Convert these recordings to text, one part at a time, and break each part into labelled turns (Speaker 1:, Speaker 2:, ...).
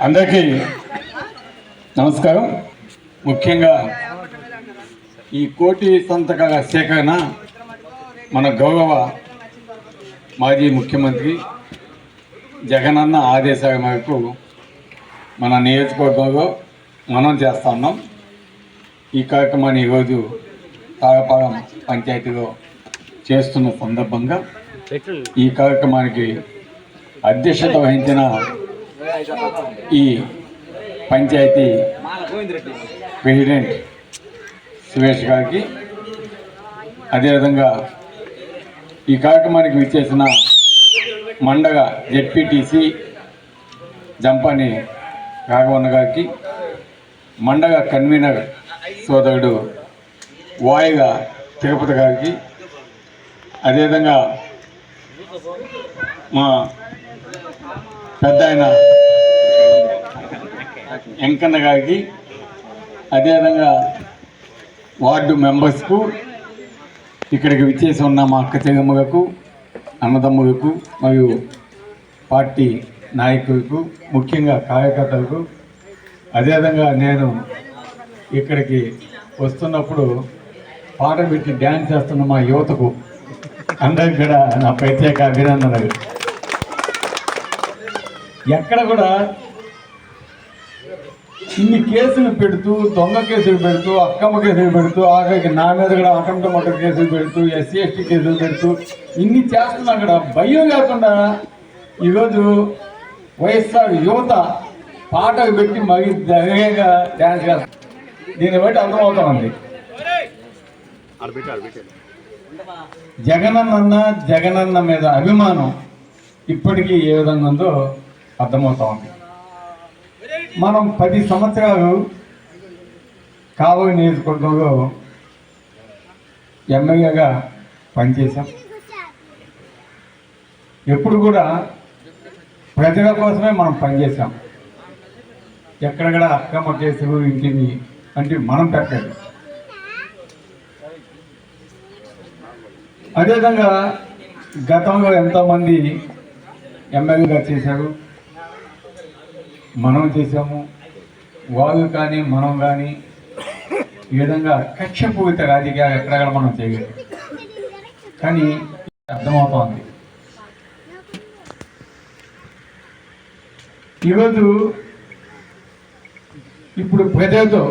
Speaker 1: అందరికీ నమస్కారం. ముఖ్యంగా ఈ కోటి సంతకాల సేకరణ మన గౌరవ మాజీ ముఖ్యమంత్రి జగనన్న ఆదేశాల మేరకు మన నియోజకవర్గంలో మనం చేస్తా ఉన్నాం. ఈ కార్యక్రమాన్ని ఈరోజు తారపాలెం పంచాయతీలో చేస్తున్న సందర్భంగా ఈ కార్యక్రమానికి అధ్యక్షత వహించిన ఈ పంచాయతీ ప్రెసిడెంట్ సురేష్ గారికి అదేవిధంగా ఈ కార్యక్రమానికి విచ్చేసిన మండగ జెడ్పీటీసీ జంపాని రాఘవన్న గారికి మండగ కన్వీనర్ సోదరుడు వాయుగా తిరుపతి గారికి. అదేవిధంగా మా పెద్ద ఆయన వెంకన్న గారికి అదేవిధంగా వార్డు మెంబర్స్కు ఇక్కడికి విచ్చేసి ఉన్న మా అక్క చెగమ్మలకు అన్నదమ్ములకు మరియు పార్టీ నాయకులకు ముఖ్యంగా కార్యకర్తలకు అదేవిధంగా నేను ఇక్కడికి వస్తున్నప్పుడు పాట పెట్టి డ్యాన్స్ చేస్తున్న మా యువతకు అందరికి కూడా నా ప్రత్యేక అభినందనలు. ఎక్కడ కూడా ఇన్ని కేసులు పెడుతూ దొంగ కేసులు పెడుతూ అక్కమ్మ కేసులు పెడుతూ ఆఖరికి నా మీద కూడా అకంట మొక్క కేసులు పెడుతూ ఎస్సీ ఎస్టీ కేసులు పెడుతూ ఇన్ని చేస్తున్నా కూడా భయం లేకుండా ఈరోజు వైఎస్ఆర్ యువత పాటలు పెట్టి మగి ధైర్యంగా డ్యాన్స్ చేస్తాం. దీన్ని బట్టి అర్థమవుతామండి. జగనన్న జగనన్న మీద అభిమానం ఇప్పటికీ ఏ విధంగా ఉందో అర్థమవుతా ఉంది మనం పది సంవత్సరాలు కావలి నియోజకవర్గంలో ఎమ్మెల్యేగా పనిచేశాం. ఎప్పుడు కూడా ప్రజల కోసమే మనం పనిచేసాం ఎక్కడెక్కడ అక్కమ్మ కేసులు ఇంటిని అంటే మనం పెట్టలేదు. అదేవిధంగా గతంలో ఎంతోమంది ఎమ్మెల్యేగా చేశారు మనం చేసాము వాళ్ళు కానీ మనం కానీ ఈ విధంగా కక్షపూరిత రాజకీయాలు ఎక్కడెక్కడ మనం చేయలేదు. కానీ అర్థమవుతోంది. ఈరోజు ఇప్పుడు ప్రజలతో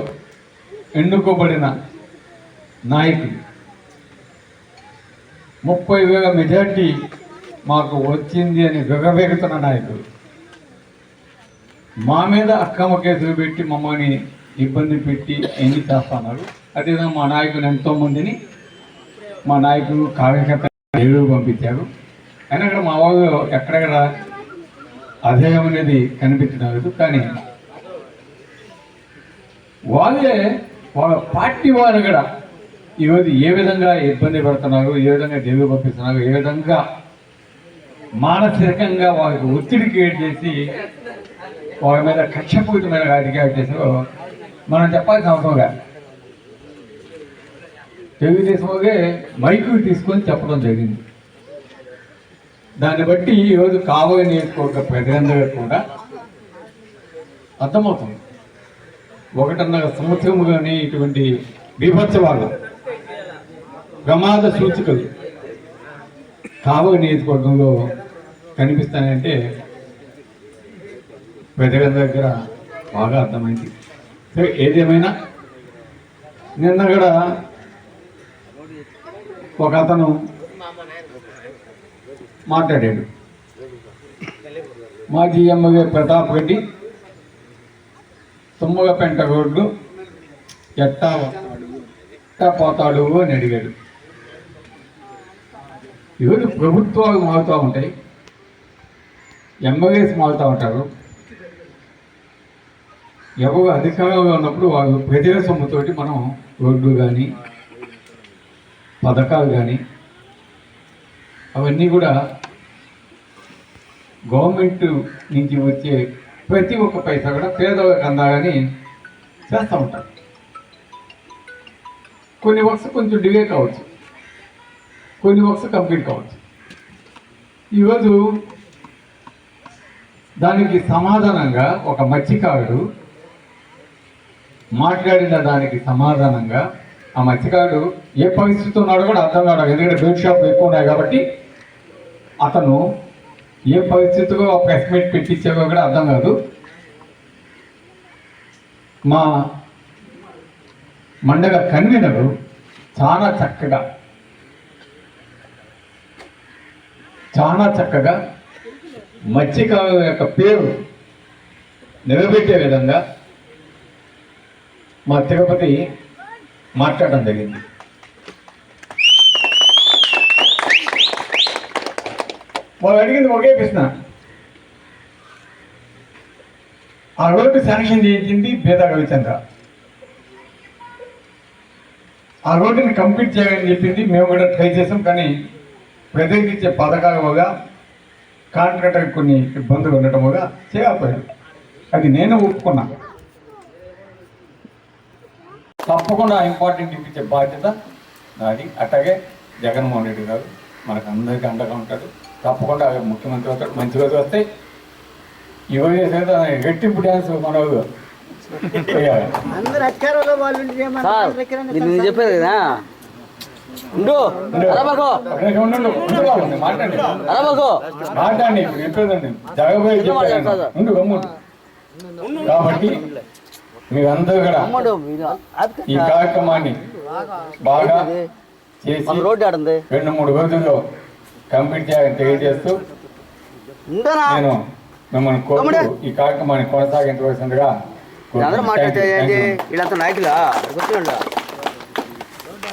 Speaker 1: ఎన్నుకోబడిన నాయకుడు ముప్పై వేల మెజార్టీ మాకు వచ్చింది అని విగవేగుతున్న నాయకుడు మా మీద అక్రమ కేసులు పెట్టి మమ్మల్ని ఇబ్బంది పెట్టి ఎన్ని చేస్తున్నారు? అదేవిధంగా మా నాయకులు ఎంతో మందిని మా నాయకులు కార్యకర్త ఏడు పంపించారు. అయినా కూడా మా వాళ్ళు ఎక్కడెక్కడ అధేయం అనేది కనిపించడం లేదు. కానీ వాళ్ళే వాళ్ళ పార్టీ వారు కూడా ఈరోజు ఏ విధంగా ఇబ్బంది పడుతున్నారు ఏ విధంగా దేవుడు పంపిస్తున్నారు ఏ విధంగా మానసికంగా వాళ్ళకి ఒత్తిడి క్రియేట్ చేసి వాళ్ళ మీద కక్షపూరితమైన రాజకీయాలు చేసారో మనం చెప్పాల్సిన అవసరం కాదు తెలుగుదేశం వాళ్ళే మైకులు తీసుకొని చెప్పడం జరిగింది. దాన్ని బట్టి ఈరోజు కాబోయే నియోజకవర్గ ప్రజలందరూ కూడా అర్థమవుతుంది. ఒకటిన్నర సంవత్సరముగానే ఇటువంటి బీభత్సవాలు ప్రమాద సూచికలు కాబోయే నియోజకవర్గంలో కనిపిస్తాయంటే ప్రజల దగ్గర బాగా అర్థమైంది. సరే ఏదేమైనా నిన్న కూడా ఒక అతను మాట్లాడాడు. మాజీ ఎమ్మెల్యే ప్రతాప్ రెడ్డి తుమ్మగపెంట రోడ్డు ఎట్టా ఎట్టా పోతాడు అని అడిగాడు. ఈరోజు ప్రభుత్వాలు మారుతూ ఉంటాయి? ఎమ్మెల్యేస్ మారుతూ ఉంటారు. ఎవరు అధికారంలో ఉన్నప్పుడు వాళ్ళు ప్రజల సొమ్ముతోటి మనం రోడ్లు కానీ పథకాలు కానీ అవన్నీ కూడా గవర్నమెంట్ నుంచి వచ్చే ప్రతి ఒక్క పైసా కూడా పేదవాళ్ళకి అందాలని చేస్తూ ఉంటారు. కొన్ని వర్క్స్ కొంచెం డిలే కావచ్చు. కొన్ని వర్క్స్ కంప్లీట్ కావచ్చు. ఈరోజు దానికి సమాధానంగా ఒక మత్స్యకారుడు మాట్లాడిన దానికి సమాధానంగా ఆ మత్స్యకారుడు ఏ పరిస్థితి ఉన్నాడో కూడా అర్థం కావడం ఎందుకంటే బెడ్ షాప్ ఎక్కువ ఉన్నాయి కాబట్టి అతను ఏ పరిస్థితిలో ప్రెస్ మీట్ పెట్టించావో కూడా అర్థం కాదు. మా మండల కన్వీనరు చాలా చక్కగా చాలా చక్కగా మత్స్యకారుల యొక్క పేరు నిలబెట్టే విధంగా మా తిరుపతి మాట్లాడడం జరిగింది. వాళ్ళు అడిగింది ఒకే ప్రశ్న. ఆ రోడ్డు శాంక్షన్ చేయించింది బేద రవిచంద్ర. ఆ రోడ్డుని కంప్లీట్ చేయాలని చెప్పింది మేము కూడా ట్రై చేసాం కానీ ప్రజలకు ఇచ్చే పథకాల కాంట్రాక్టర్ కొన్ని ఇబ్బందులు ఉండటం వల్ల చేయకపోయాడు అది నేను ఒప్పుకున్నా. తప్పకుండా ఇంపార్టెంట్ ఇప్పించే బాధ్యత నాది. అట్లాగే జగన్మోహన్ రెడ్డి గారు మనకు అందరికీ అండగా ఉంటాడు తప్పకుండా ముఖ్యమంత్రి అవుతాడు మంచి రోజు వస్తే ఇవన్నీ రెట్టింపు డ్యాన్స్ మనోడు
Speaker 2: చెప్పేది కదా
Speaker 1: మాట్లాడండి చెప్పేదండి ఉండు గమ్ముడు. కాబట్టి మీరందరూ కూడా ఈ కార్యక్రమాన్ని బాగా చేసి
Speaker 2: మన రోడ్డు ఆడుంది
Speaker 1: రెండు మూడు రోజుల్లో కంప్లీట్ చేయాలని తెలియజేస్తూ నేను మిమ్మల్ని కోరుతూ
Speaker 2: తమ్ముడే.
Speaker 1: ఈ కార్యక్రమాన్ని కొనసాగించవలసిందిగా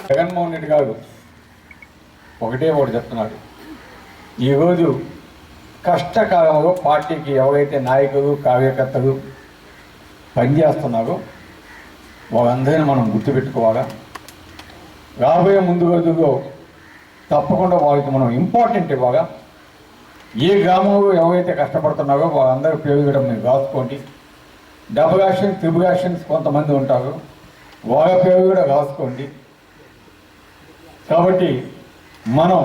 Speaker 1: జగన్మోహన్ రెడ్డి గారు ఒకటే ఒకటి చెప్తున్నాడు. ఈరోజు కష్టకాలంలో పార్టీకి ఎవరైతే నాయకులు కార్యకర్తలు పనిచేస్తున్నారో వాళ్ళందరినీ మనం గుర్తుపెట్టుకోవాలా? రాబోయే ముందు రోజుల్లో తప్పకుండా వాళ్ళకి మనం ఇంపార్టెంట్ ఇవ్వాలా ఏ గ్రామంలో ఎవరైతే కష్టపడుతున్నారో వాళ్ళందరూ పేరు కూడా మీరు రాసుకోండి త్రిబుల్ యాక్షన్స్ కొంతమంది ఉంటారు వాళ్ళ పేరు కూడా రాసుకోండి. కాబట్టి మనం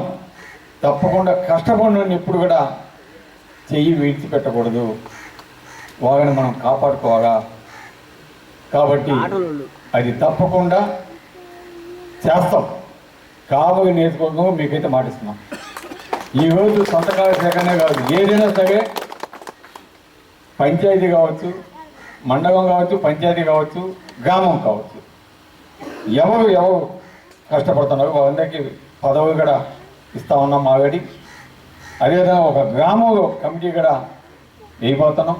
Speaker 1: తప్పకుండా కష్టపడిన ఎప్పుడు కూడా చెయ్యి విడిచిపెట్టకూడదు వాళ్ళని మనం కాపాడుకోవాలా? కాబట్టి అది తప్పకుండా చేస్తాం. కాబోయే నేర్చుకోవడం మీకైతే మాటిస్తున్నాం. ఈరోజు సొంతకాల సేకరణ కాదు ఏదైనా సరే పంచాయతీ కావచ్చు మండలం కావచ్చు పంచాయతీ కావచ్చు గ్రామం కావచ్చు. ఎవరు ఎవరు కష్టపడుతున్నారు వాళ్ళందరికీ పదవులు కూడా ఇస్తా ఉన్నాం ఆల్రెడీ. అదేవిధంగా ఒక గ్రామంలో కమిటీ కూడా వేయబోతున్నాం.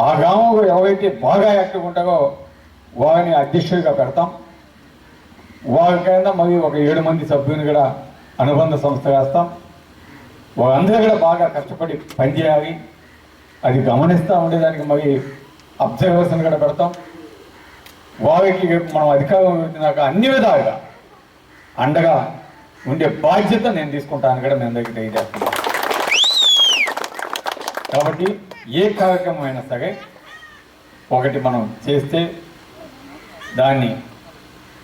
Speaker 1: ఆ గ్రామంలో ఎవరైతే బాగా యాక్టివ్ ఉంటారో వారిని అధ్యక్షుడిగా పెడతాం. వారికైనా మరి ఒక ఏడు మంది సభ్యుని కూడా అనుబంధ సంస్థ వేస్తాం. వాళ్ళందరూ కూడా బాగా కష్టపడి పనిచేయాలి. అది గమనిస్తూ ఉండేదానికి మరి అబ్జర్వేషన్ కూడా పెడతాం. వారికి మనం అధికారం వచ్చినాక అన్ని విధాలుగా అండగా ఉండే బాధ్యత నేను తీసుకుంటాను కూడా నేను దగ్గర తెలియజేస్తున్నాను. కాబట్టి ఏ కార్యక్రమం అయినా సరే ఒకటి మనం చేస్తే దాన్ని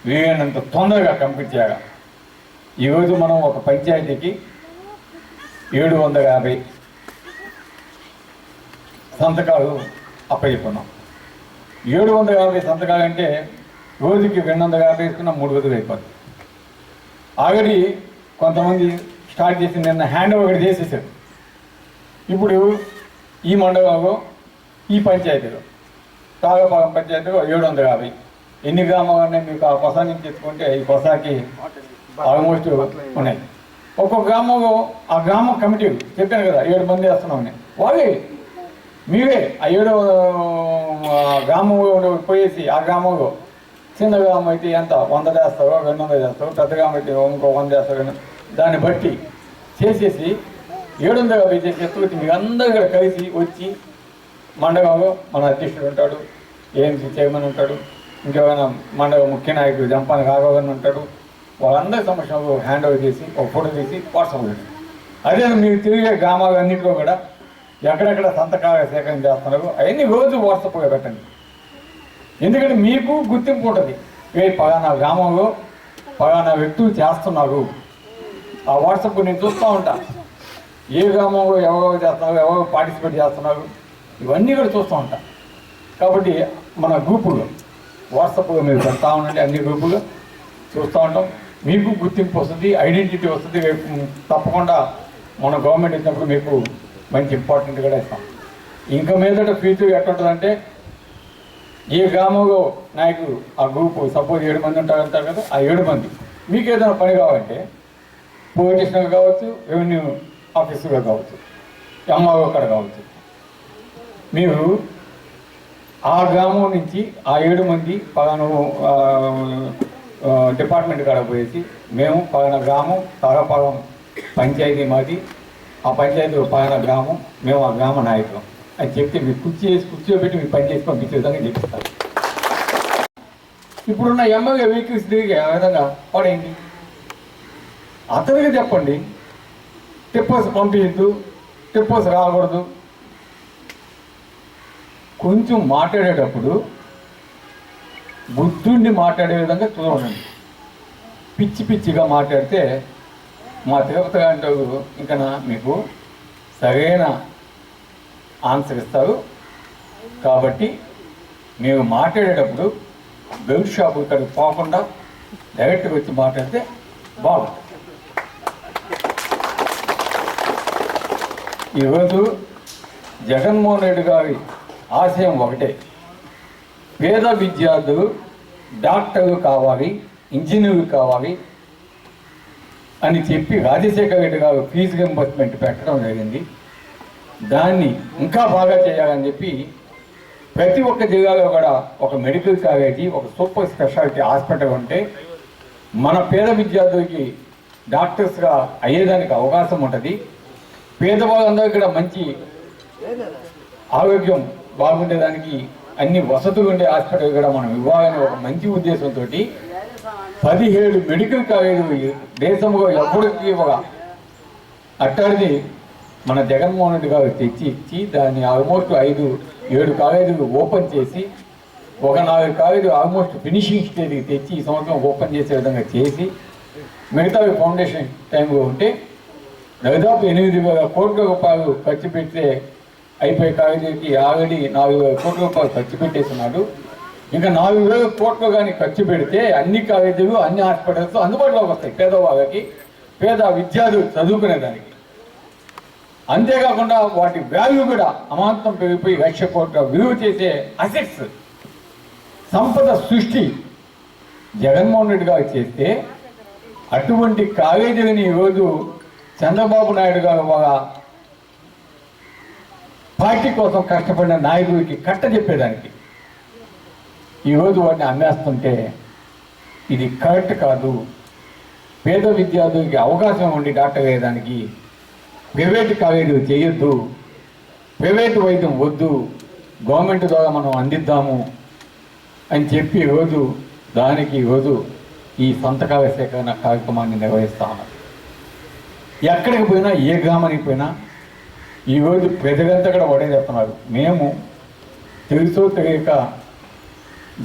Speaker 1: వీలైనంత తొందరగా కంప్లీట్ చేయాలి. ఈరోజు మనం ఒక పంచాయతీకి ఏడు వందల యాభై సంతకాలు అప్పచెప్పున్నాం ఏడు వందల యాభై సంతకాలు అంటే రోజుకి రెండు వందల యాభై వేసుకున్న మూడు రోజులు అయిపోతుంది ఆల్రెడీ కొంతమంది స్టార్ట్ చేసి నిన్న హ్యాండ్ ఓవర్ చేసేసారు. ఇప్పుడు ఈ మండలంలో ఈ పంచాయతీలో తాగపాలెం పంచాయతీలో ఏడు వందల యాభై. ఎన్ని గ్రామాలు ఉన్నాయి మీకు ఆ కొసా తెచ్చుకుంటే ఈ కొసాకి ఆల్మోస్ట్ ఉన్నాయి. ఒక్కొక్క గ్రామంలో ఆ గ్రామం కమిటీ చెప్పాను కదా ఏడు మంది వేస్తున్నాం అని వాళ్ళే మీవే ఆ ఏడు గ్రామంలో పోయేసి ఆ గ్రామంలో చిన్న గ్రామం అయితే ఎంత? వంద చేస్తారో రెండు వందలు చేస్తారో పెద్ద గ్రామం అయితే ఇంకో వంద చేస్తారో దాన్ని బట్టి చేసేసి ఏడు వందల యాభై చేసి ఎత్తుకొచ్చి మీకు అందరూ కలిసి వచ్చి మండలంలో మన అధ్యక్షుడు ఉంటాడు ఏఎంసీ చైర్మన్ ఉంటాడు ఇంకేమైనా మండల ముఖ్య నాయకుడు జంపాని రాఘవన్ ఉంటాడు. వాళ్ళందరి సమక్షంలో హ్యాండ్ ఓవర్ చేసి ఒక ఫోటో తీసి వాట్సాప్ పెట్టి అదే మీరు తిరిగే గ్రామాలన్నింటిలో కూడా ఎక్కడెక్కడ సంతకాల సేకరణ చేస్తున్నారు అవన్నీ రోజు వాట్సాప్గా పెట్టండి. ఎందుకంటే మీకు గుర్తింపు ఉంటుంది. ఏ పలానా గ్రామంలో పలానా వ్యక్తులు చేస్తున్నారు. ఆ వాట్సాప్ నేను చూస్తూ ఉంటా. ఏ గ్రామంలో ఎవరెవరు చేస్తున్నారు ఎవరు పార్టిసిపేట్ చేస్తున్నారు ఇవన్నీ కూడా చూస్తూ ఉంటా. కాబట్టి మన గ్రూపులో వాట్సాప్లో మీరు పెడతా ఉండండి అన్ని గ్రూపులు. చూస్తూ ఉంటాం. మీకు గుర్తింపు వస్తుంది ఐడెంటిటీ వస్తుంది. తప్పకుండా మన గవర్నమెంట్ ఇచ్చినప్పుడు మీకు మంచి ఇంపార్టెంట్ కూడా ఇస్తాం. ఇంకా మీదట ఫ్యూచర్ ఎట్లుంటుందంటే ఏ గ్రామంలో నాయకుడు ఆ గ్రూప్ సపోజ్ ఏడు మంది ఉంటారు అంటారు కదా ఆ ఏడు మంది. మీకు ఏదైనా పని కావాలంటే పోలీస్ కావచ్చు రెవెన్యూ ఆఫీసుగా కావచ్చు ఎంఆర్ఓ అక్కడ కావచ్చు. మీరు ఆ గ్రామం నుంచి ఆ ఏడు మంది పలాను డిపార్ట్మెంట్ కాడ పోయేసి మేము పలానా గ్రామం తారపాలెం పంచాయతీ మాది. ఆ పంచాయతీ పలానా గ్రామం మేము ఆ గ్రామ నాయకులం. అని చెప్తే మీరు కుర్చీ వేసి కుర్చీలో పెట్టి మీరు పని చేసి పంపించే విధంగా చెప్తారు. ఇప్పుడున్న ఎమ్మెల్యే వెహికల్స్ తిరిగి ఆ విధంగా పడేయండి అతనికి చెప్పండి. టిప్పర్స్ పంపించద్దు టిప్పర్స్ రాకూడదు. కొంచెం మాట్లాడేటప్పుడు బుద్ధుండి మాట్లాడే విధంగా చూడండి పిచ్చి పిచ్చిగా మాట్లాడితే మా తిరుపతి గారు ఇంకా మీకు సరైన ఆన్సర్ ఇస్తారు. కాబట్టి మేము మాట్లాడేటప్పుడు బెల్ట్ షాప్ ఇక్కడికి పోకుండా డైరెక్ట్గా వచ్చి మాట్లాడితే బాగుంటుంది. ఈరోజు జగన్మోహన్ రెడ్డి గారి ఆశయం ఒకటే. పేద విద్యార్థులు డాక్టర్లు కావాలి ఇంజనీర్లు కావాలి అని చెప్పి రాజశేఖర రెడ్డి గారు ఫీజు రింబర్స్మెంట్ పెట్టడం జరిగింది. దాన్ని ఇంకా బాగా చేయాలని చెప్పి ప్రతి ఒక్క జిల్లాలో కూడా ఒక మెడికల్ కాలేజీ ఒక సూపర్ స్పెషాలిటీ హాస్పిటల్ ఉంటే మన పేద విద్యార్థులకి డాక్టర్స్గా అయ్యేదానికి అవకాశం ఉంటుంది. పేదవాళ్ళందరికీ కూడా మంచి ఆరోగ్యం బాగుండేదానికి అన్ని వసతులు ఉండే హాస్పిటల్ కూడా మనం ఇవ్వాలని ఒక మంచి ఉద్దేశంతో పదిహేడు మెడికల్ కాలేజీలు దేశంలో ఎప్పటికీ ఒక అట్టాడిది మన జగన్మోహన్ రెడ్డి గారు తెచ్చి ఇచ్చి దాన్ని ఆల్మోస్ట్ ఐదు ఏడు కాలేజీలు ఓపెన్ చేసి ఒక నాలుగు కాలేజీలు ఆల్మోస్ట్ ఫినిషింగ్ స్టేజ్కి తెచ్చి ఈ సంవత్సరం ఓపెన్ చేసే విధంగా చేసి మిగతా ఫౌండేషన్ టైంలో ఉంటే దాదాపు ఎనిమిది వేల కోట్ల రూపాయలు ఖర్చు పెడితే అయిపోయే కాలేజీకి ఆల్రెడీ నాలుగు వేల కోట్ల రూపాయలు ఖర్చు పెట్టేస్తున్నాడు. ఇంకా నాలుగు వేల కోట్లు కానీ ఖర్చు పెడితే అన్ని కాలేజీలు అన్ని హాస్పిటల్స్ అందుబాటులోకి వస్తాయి పేదవాళ్ళకి పేద విద్యార్థులు చదువుకునేదానికి అంతేకాకుండా వాటి వాల్యూ కూడా అమాంతం పెరిగిపోయి లక్ష కోట్ల విలువ చేసే అసెట్స్ సంపద సృష్టి జగన్మోహన్ రెడ్డి గారు చేస్తే అటువంటి కాలేజీలని ఈరోజు చంద్రబాబు నాయుడు గారు వాళ్ళ పార్టీ కోసం కష్టపడిన నాయకుడికి కట్ట చెప్పేదానికి. ఈరోజు వాడిని అమ్మేస్తుంటే ఇది కరెక్ట్ కాదు. పేద విద్యార్థులకి అవకాశం ఉండి డాక్టర్ అయ్యేదానికి ప్రైవేట్ కాలేజీ చేయొద్దు. ప్రైవేట్ వైద్యం వద్దు. గవర్నమెంట్ ద్వారా మనం అందిద్దాము అని చెప్పి ఈరోజు దానికి ఈరోజు ఈ సంతకాల సేకరణ కార్యక్రమాన్ని నిర్వహిస్తా ఉన్నారు. ఎక్కడికి పోయినా ఏ గ్రామానికి పోయినా ఈరోజు ప్రజలంతా కూడా ఒకటే చెప్తున్నారు. మేము తెలుసో తెలియక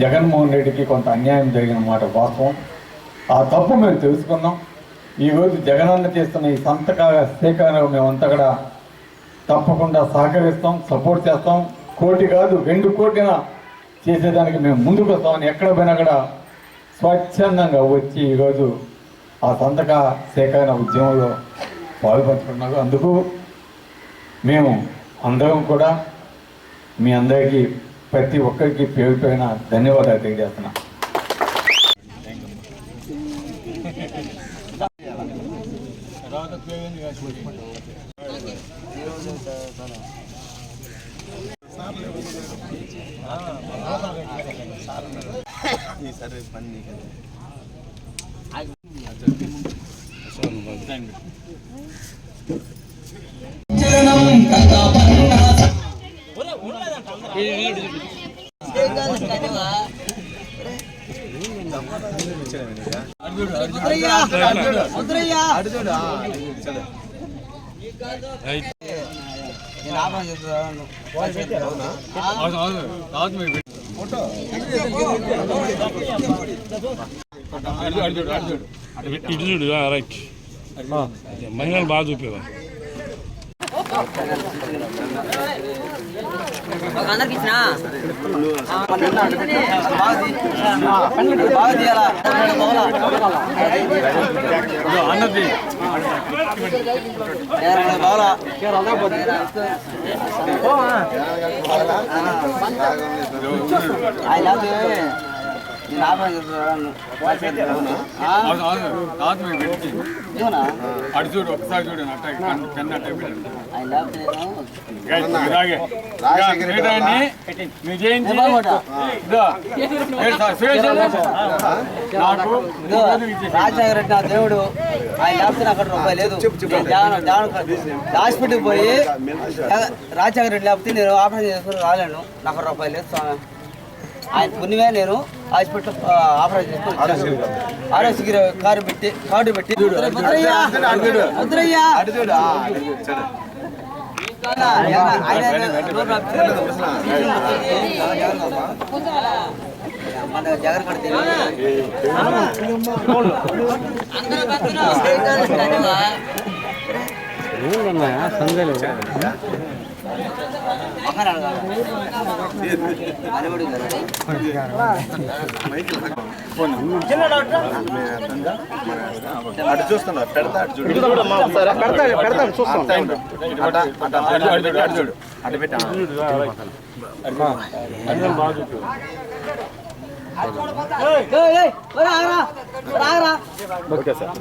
Speaker 1: జగన్మోహన్ రెడ్డికి కొంత అన్యాయం జరిగిన మాట వాస్తవం. ఆ తప్పు మేము తెలుసుకున్నాం. ఈరోజు జగనన్న చేస్తున్న ఈ సంతక సేకరణ మేమంతా కూడా తప్పకుండా సహకరిస్తాం సపోర్ట్ చేస్తాం. కోటి కాదు రెండు కోటిన చేసేదానికి మేము ముందుకు వస్తామని ఎక్కడ పోయినా కూడా స్వచ్ఛందంగా వచ్చి ఈరోజు ఆ సంతక సేకరణ ఉద్యమంలో పాల్పంచుకున్నారు అందుకు మేము అందరం కూడా మీ అందరికీ ప్రతి ఒక్కరికి పేరు పైన ధన్యవాదాలు తెలియజేస్తున్నాం. సరే పని కదా
Speaker 3: ఇటు చూడు రైట్. మహిళలు బాగా చూపేవారు.
Speaker 2: అందరికి ఇచ్చినా బాగా తీయాలా
Speaker 1: ఇదిగో, అన్నది
Speaker 2: బాగా ఆయన
Speaker 1: అటు చూడు ఒకసారి చూడు అట్ట
Speaker 2: రాజశేఖర రెడ్డి నా దేవుడు ఆయన లేకపోతే అక్కడ రూపాయి లేదు నేను హాస్పిటల్కి పోయి రాజశేఖర రెడ్డి లేకపోతే నేను ఆపరేషన్ చేసుకుని రాలేను నాకు అక్కడ రూపాయి లేదు స్వామి ఆయన పుణ్యమే నేను హాస్పిటల్ ఆ, ఆపరేషన్ చేసుకుని కారు పెట్టి కార్డు పెట్టి ముద్రయ్యా, ముద్రయ్యా.
Speaker 4: అటు చూస్తున్నా పెడతా అటు చూడు
Speaker 1: అటు అటు అటు చూడు, అటు చూడు.
Speaker 4: అటు పెట్టా ఓకే సార్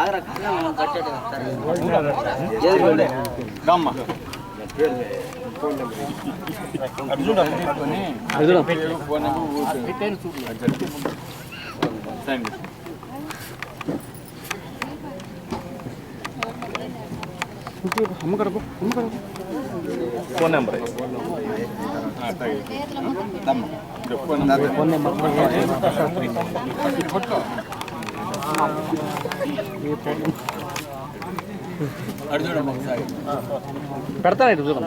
Speaker 2: ఆగరా,
Speaker 1: phone number,
Speaker 4: phone number
Speaker 1: phone number. ఇది కొట్టు. అటు చూడమ్మా ఒకసారి
Speaker 2: పెడతాను ఇటు చూడండి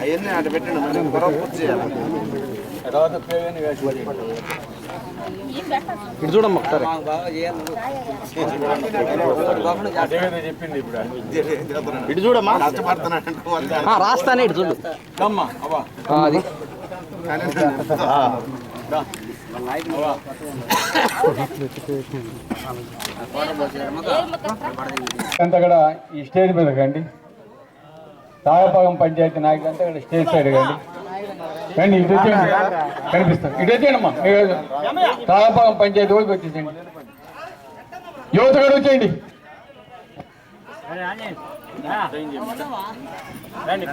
Speaker 4: అవన్నీ అటు పెట్టండి మరి పొర పూర్తి చేయాలి
Speaker 1: తర్వాత పేరు కాసి
Speaker 2: ఇటు చూడమ్మా ఒకసారి
Speaker 4: ఇటు చూడమ్మా.
Speaker 2: రాస్తానే ఇటు చూడు. అది.
Speaker 1: అంతా కూడా ఈ స్టేజ్ మీద కండి. తాగపాగం పంచాయతీ నాయకులు అంతా కూడా స్టేజ్ సైడ్ కండి. కండి ఇటు వచ్చేయండి. కనిపిస్తాను. ఇటు వచ్చేయండి. అమ్మా తాగపాగం పంచాయతీ వాళ్ళకి వచ్చేసేయండి యువత కూడా వచ్చేయండి. రండి